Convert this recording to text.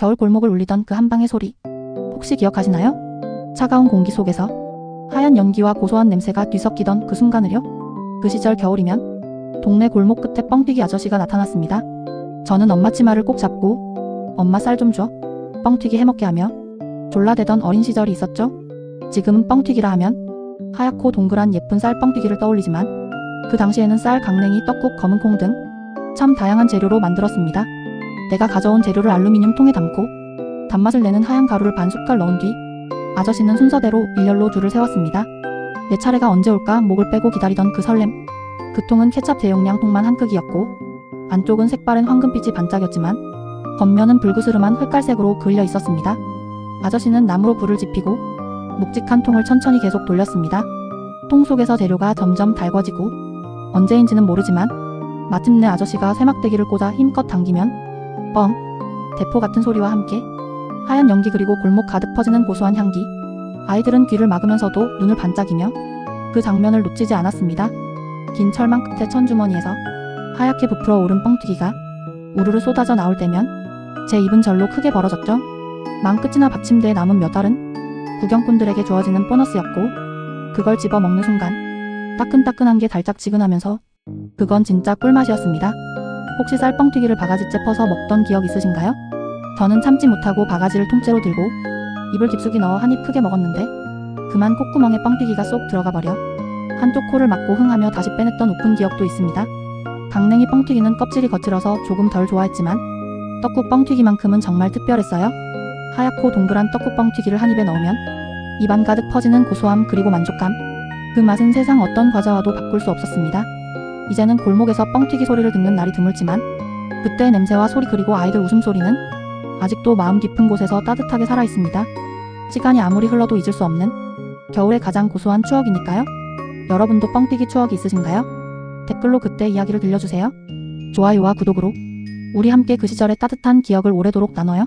겨울 골목을 울리던 그 한방의 소리. 혹시 기억하시나요? 차가운 공기 속에서 하얀 연기와 고소한 냄새가 뒤섞이던 그 순간을요? 그 시절 겨울이면 동네 골목 끝에 뻥튀기 아저씨가 나타났습니다. 저는 엄마 치마를 꼭 잡고 엄마 쌀 좀 줘. 뻥튀기 해먹게 하며 졸라대던 어린 시절이 있었죠. 지금은 뻥튀기라 하면 하얗고 동그란 예쁜 쌀 뻥튀기를 떠올리지만 그 당시에는 쌀, 강냉이, 떡국, 검은 콩 등 참 다양한 재료로 만들었습니다. 내가 가져온 재료를 알루미늄 통에 담고 단맛을 내는 하얀 가루를 반 숟갈 넣은 뒤 아저씨는 순서대로 일렬로 줄을 세웠습니다. 내 차례가 언제 올까 목을 빼고 기다리던 그 설렘. 그 통은 케찹 대용량 통만 한 끗이었고 안쪽은 색바랜 황금빛이 반짝였지만 겉면은 불그스름한 흑갈색으로 그을려 있었습니다. 아저씨는 나무로 불을 지피고 묵직한 통을 천천히 계속 돌렸습니다. 통 속에서 재료가 점점 달궈지고 언제인지는 모르지만 마침내 아저씨가 쇠막대기를 꽂아 힘껏 당기면 뻥 대포 같은 소리와 함께 하얀 연기 그리고 골목 가득 퍼지는 고소한 향기 아이들은 귀를 막으면서도 눈을 반짝이며 그 장면을 놓치지 않았습니다. 긴 철망 끝에 천주머니에서 하얗게 부풀어 오른 뻥튀기가 우르르 쏟아져 나올 때면 제 입은 절로 크게 벌어졌죠. 망 끝이나 받침대에 남은 몇 알은 구경꾼들에게 주어지는 보너스였고 그걸 집어 먹는 순간 따끈따끈한 게 달짝지근하면서 그건 진짜 꿀맛이었습니다. 혹시 쌀뻥튀기를 바가지째 퍼서 먹던 기억 있으신가요? 저는 참지 못하고 바가지를 통째로 들고 입을 깊숙이 넣어 한입 크게 먹었는데 그만 콧구멍에 뻥튀기가 쏙 들어가 버려 한쪽 코를 막고 흥하며 다시 빼냈던 우픈 기억도 있습니다. 강냉이 뻥튀기는 껍질이 거칠어서 조금 덜 좋아했지만 떡국 뻥튀기만큼은 정말 특별했어요. 하얗고 동그란 떡국 뻥튀기를 한 입에 넣으면 입안 가득 퍼지는 고소함 그리고 만족감. 그 맛은 세상 어떤 과자와도 바꿀 수 없었습니다. 이제는 골목에서 뻥튀기 소리를 듣는 날이 드물지만 그때의 냄새와 소리 그리고 아이들 웃음소리는 아직도 마음 깊은 곳에서 따뜻하게 살아있습니다. 시간이 아무리 흘러도 잊을 수 없는 겨울의 가장 고소한 추억이니까요. 여러분도 뻥튀기 추억이 있으신가요? 댓글로 그때 이야기를 들려주세요. 좋아요와 구독으로 우리 함께 그 시절의 따뜻한 기억을 오래도록 나눠요.